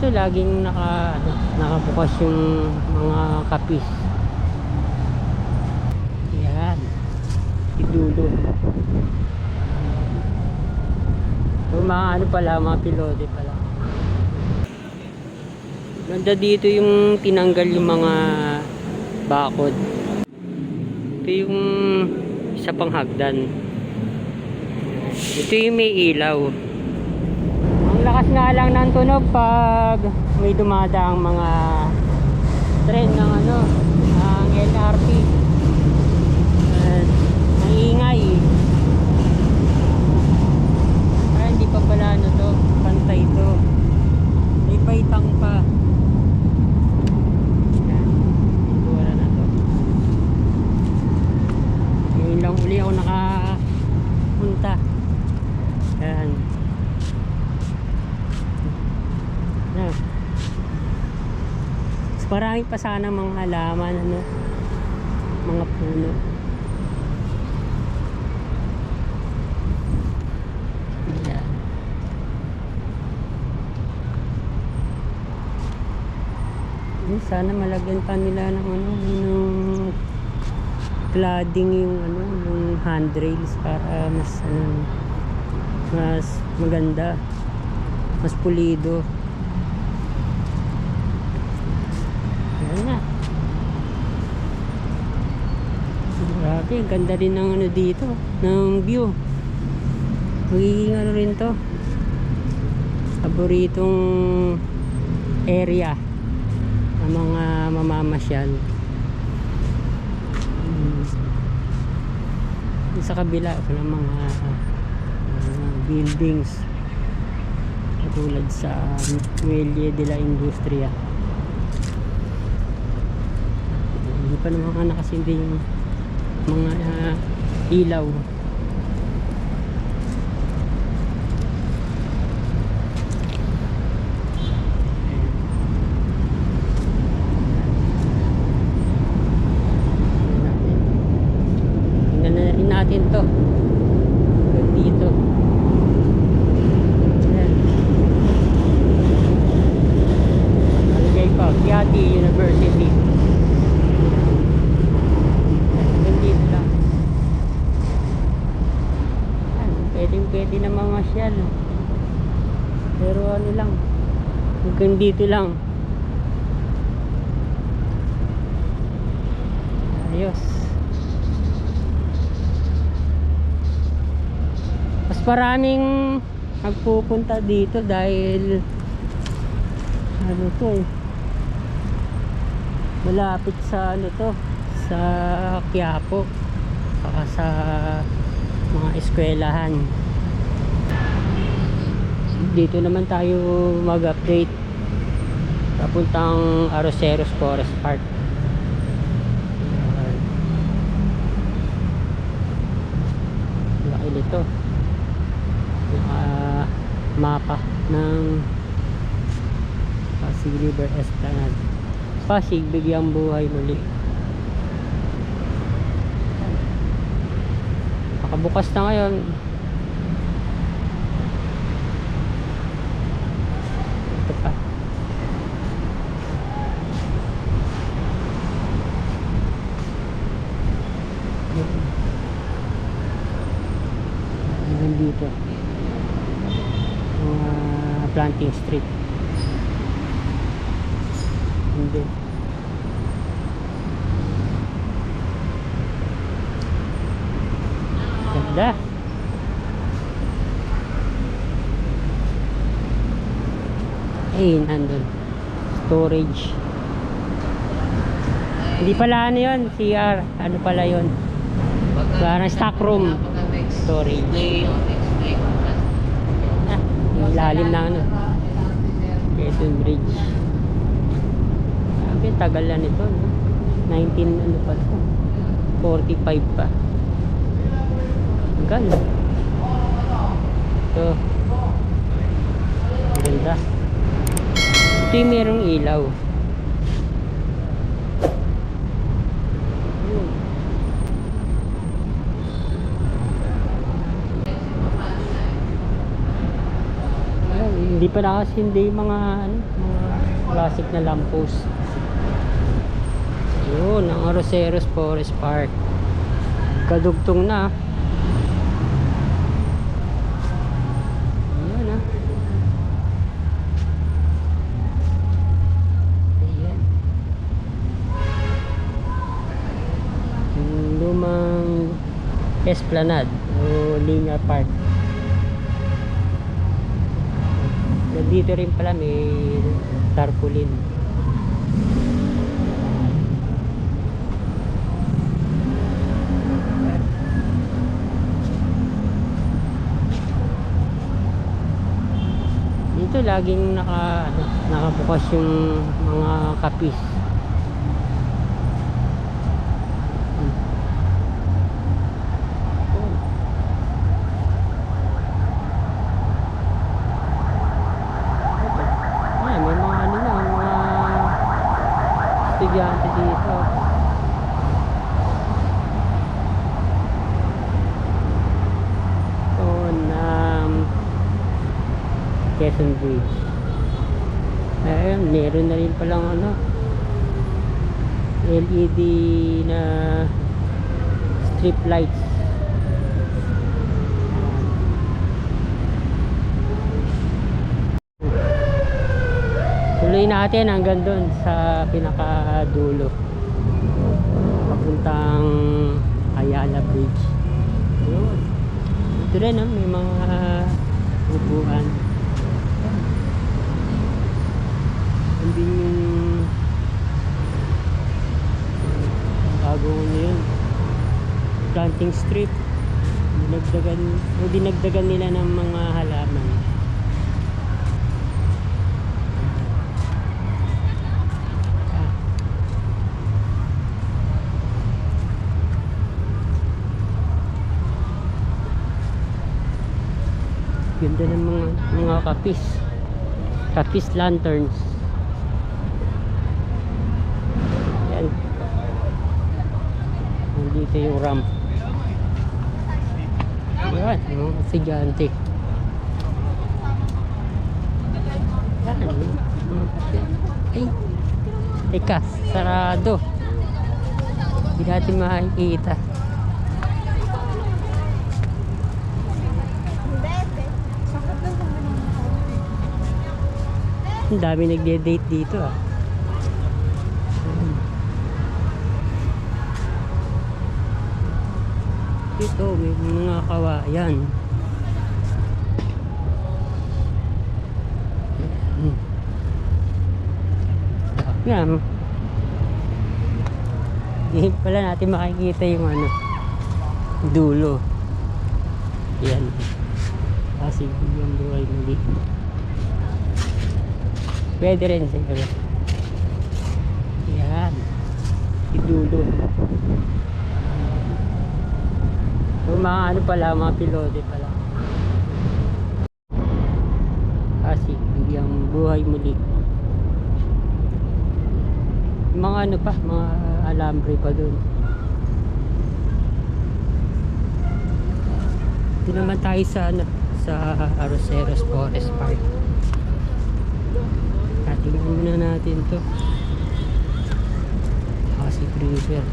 dito laging naka, ano, nakabukas yung mga kapis. Yan. Si Dulo. So, mga ano pala, mga pilote pala. Ganda dito yung tinanggal yung mga bakod. Ito yung isa pang hagdan. Ito yung may ilaw. Lakas nga lang ng tunog pag may dumadaang mga tren ng ano, ang LRT. At maingay. Ah, hindi pa pala ano to, pantay to. May paitang pa. Yan. Wala na to. Ngayon lang uli ako nakapunta. Yan. Yan. Mas marami pa sana mga halaman, ano, mga puno. Yan. Eh, sana malagyan pa nila ng ano, ng cladding yung ano, yung handrails para mas ano, mas maganda, mas pulido. Ayan na. Grabe, ang ganda rin ng ano dito, ng view. Magiging ano rin to. Paboritong area ng mga mamamasyal. Hmm. Sa kabila, wala mga uh, buildings katulad sa Muelle de la Industria. Hindi pa naman nakasindi yung mga ah, ilaw. Tingnan na rin natin to. Hanggang dito. Ayan. Alagay pa, Kiati University. Hanggang dito lang. Ayan, pwedeng pwede na mamasyal. Pero ano lang, hanggang dito lang. Ayos. Mas maraming nagpupunta dito dahil ano to eh malapit sa ano to sa Quiapo saka sa mga eskwelahan dito naman tayo mag-update. Papuntang Aroseros Forest Park. Laki nito. Naka mapa ng Pasig River Esplanade. Pasig bigyang buhay muli. Nakabukas na ngayon ito pa. Hanggang dito. Mga planting street. Hindi. Ganda ay nandun. Storage. Hindi pala ano yun CR ano pala yun? Parang stock room. Storage. Ah, lalim na ano. Quezon Bridge. Sabi tagal na nito no? 19 ano pa to? 45 pa. Tagal ito. Ganda ito yung merong ilaw. Ayun, Hindi pa nakasindi yung mga, ano, mga classic na lamppost. Yun, ang Roseros Forest Park. Kadugtong na. Ayan Esplanade o Linear Park. Nandito rin pala may tarpaulin. Dito laging naka nakabukas yung mga kapis. Hmm. Ay, may mga ano na, mga estudyante dito. So, um, Quezon Bridge. Ayun, meron na rin palang ano, LED na strip lights. Tuloy natin hanggang doon sa pinakadulo. Papuntang Ayala Bridge. Yun. Ito rin ah, may mga upuan. Hindi yung bagong ano yun. Planting strip. Dinagdagan, o dinagdagan nila ng mga halaman. Ah. Ganda ng mga mga kapis. Kapis lanterns. Yan. Nandito yung ramp. Yan, yung estudyante. Yan. Ay, teka, sarado. Hindi natin makikita. Ang dami nagde-date dito ah. Ito, may mga kawayan. Hmm. Yan. Hindi pala natin makikita yung ano, dulo. Yan. Kasi yung buhay muli. Pwede rin siguro. Yan. Idulo. So, mga ano pala, mga pilote pala. Kasi yung buhay muli. Mga ano pa, mga alambre pa doon. Ito naman tayo sa ano, sa Arroceros Forest Park. Tingnan muna natin to. Pasig River.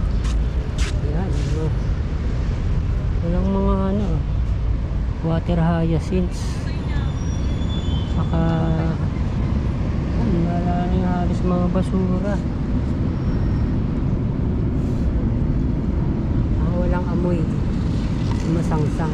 Walang mga ano. Water hyacinths. Saka wala na halos mga basura. Ah, walang amoy. Masangsang.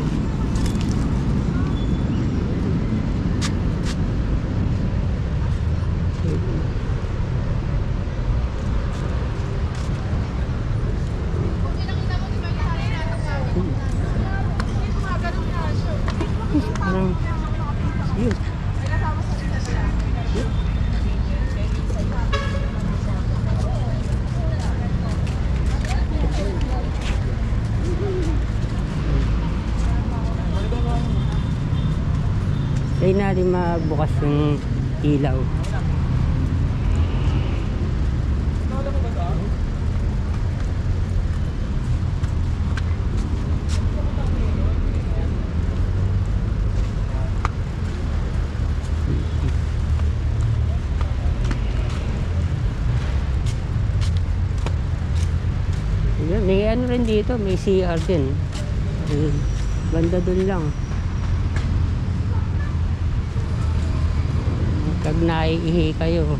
sakali mabukas yung ilaw. May ano rin dito may CR din. Banda dun lang. Pag naiihi kayo,